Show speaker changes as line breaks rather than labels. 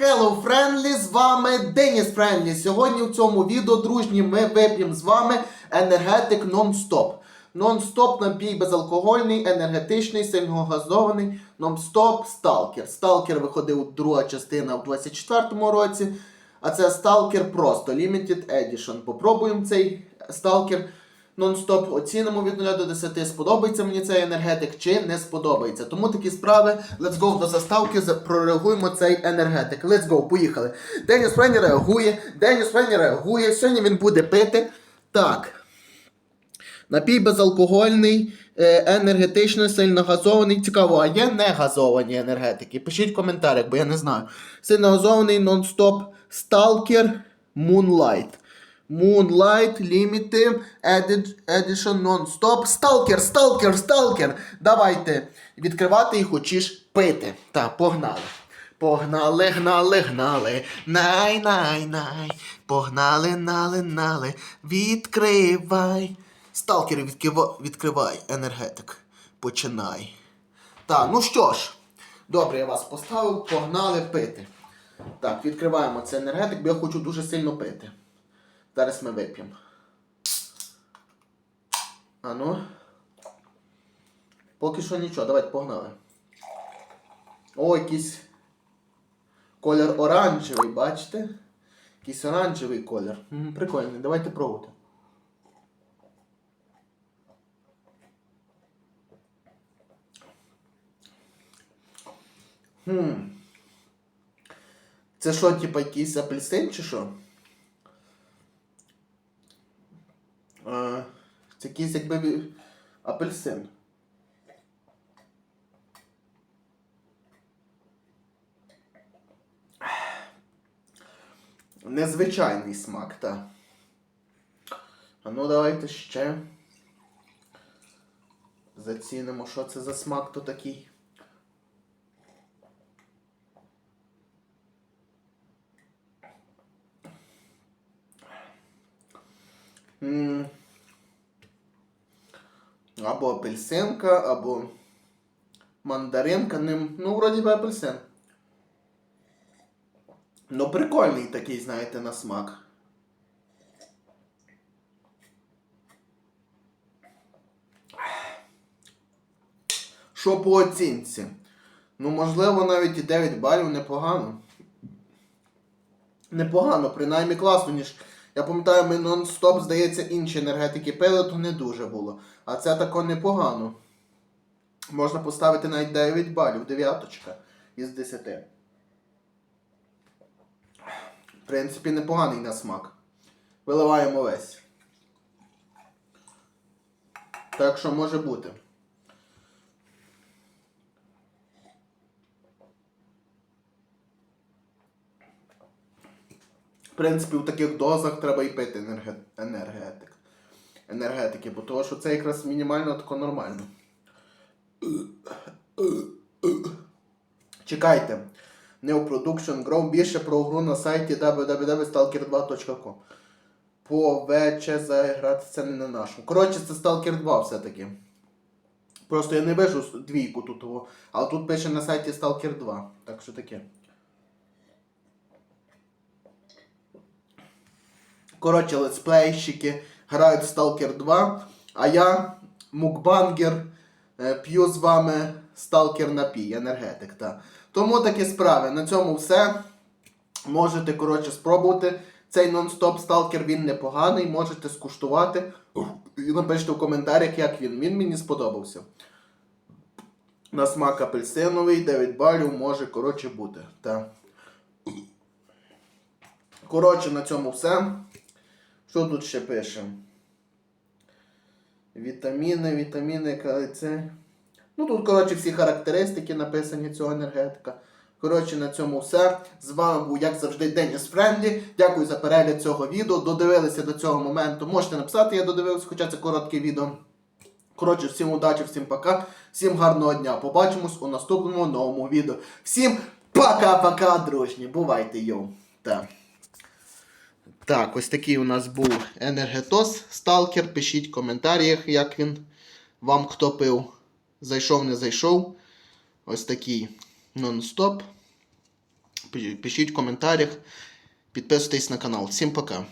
Hello, Friendly, з вами Деніс Френдлі. Сьогодні в цьому відео, дружні, ми вип'ємо з вами енергетик нон-стоп. Нон-стоп напій безалкогольний, енергетичний, сильногазований, нон-стоп сталкер. Сталкер виходив друга частина в 24-му році, а це сталкер просто Limited Edition. Попробуємо цей сталкер нон-стоп, оцінимо від 0 до 10, сподобається мені цей енергетик чи не сподобається. Тому такі справи. Let's go до заставки, прореагуємо цей енергетик. Let's go, поїхали. Деніс Френі реагує, Деніс Френі реагує, сьогодні він буде пити. Так. Напій безалкогольний, е, енергетичний, сильногазований. Цікаво, а є негазовані енергетики? Пишіть в коментарях, бо я не знаю. Сильногазований нон-стоп Stalker Moonlight. Moonlight Limited Edi- Edition Non-Stop. Stalker, Stalker, Stalker. Давайте відкривати і хочеш пити. Так, погнали. Погнали, гнали, гнали. Най, най, най. Погнали, нали, нали. Відкривай. Сталкер, відкрива- відкривай енергетик. Починай. Так, ну що ж. Добре, я вас поставив, погнали пити. Так, відкриваємо цей енергетик, бо я хочу дуже сильно пити. Зараз ми вип'ємо. А ну. Поки що нічого, давайте погнали. О, якийсь колір оранжевий, бачите? Якийсь оранжевий колір. Прикольний, давайте пробувати. Хм. Це що, типа якийсь апельсин чи що? А, це якийсь якби апельсин. Незвичайний смак, так. А ну давайте ще зацінимо, що це за смак то такий. М. Або апельсинка, або мандаринка. Ним, ну, вроді би апельсин. Ну, прикольний такий, знаєте, на смак. Що по оцінці? Ну, можливо, навіть і 9 балів непогано. Непогано, принаймні класно, ніж. Я пам'ятаю, ми нон-стоп, здається, інші енергетики пили, то не дуже було. А це тако непогано. Можна поставити навіть 9 балів, дев'яточка із 10. В принципі, непоганий на смак. Виливаємо весь. Так що може бути. В принципі, в таких дозах треба і пити енерге... енергетик. енергетики, бо того, що це якраз мінімально тако нормально. Чекайте. Neo Production Grow більше про гру на сайті www.stalker2.com. По ВЧ заграти це не на нашому. Коротше, це Stalker 2 все-таки. Просто я не вижу двійку тут, але тут пише на сайті Stalker 2. Так що таке. Коротше, летсплейщики грають в Stalker 2, а я, мукбангер, е, п'ю з вами Stalker напій, енергетик. Та. Тому такі справи. На цьому все. Можете, коротше, спробувати. Цей нон-стоп Stalker, він непоганий, можете скуштувати. І напишіть в коментарях, як він. Він мені сподобався. На смак апельсиновий, 9 балів може, коротше, бути. Та. Коротше, на цьому все. Що тут ще пише? Вітаміни, вітаміни, кальцин. Ну тут, коротше, всі характеристики написані цього енергетика. Коротше, на цьому все. З вами був, як завжди, Деніс Френдлі. Дякую за перегляд цього відео. Додивилися до цього моменту. Можете написати, я додивився, хоча це коротке відео. Коротше, всім удачі, всім пока, всім гарного дня. Побачимось у наступному новому відео. Всім пока-пока, дружні. Бувайте, йоу. Так. Так, ось такий у нас був енергетос Сталкер. Пишіть в коментарях, як він вам хто пив. Зайшов, не зайшов. Ось такий нон-стоп. пишіть в коментарях, підписуйтесь на канал. Всім пока.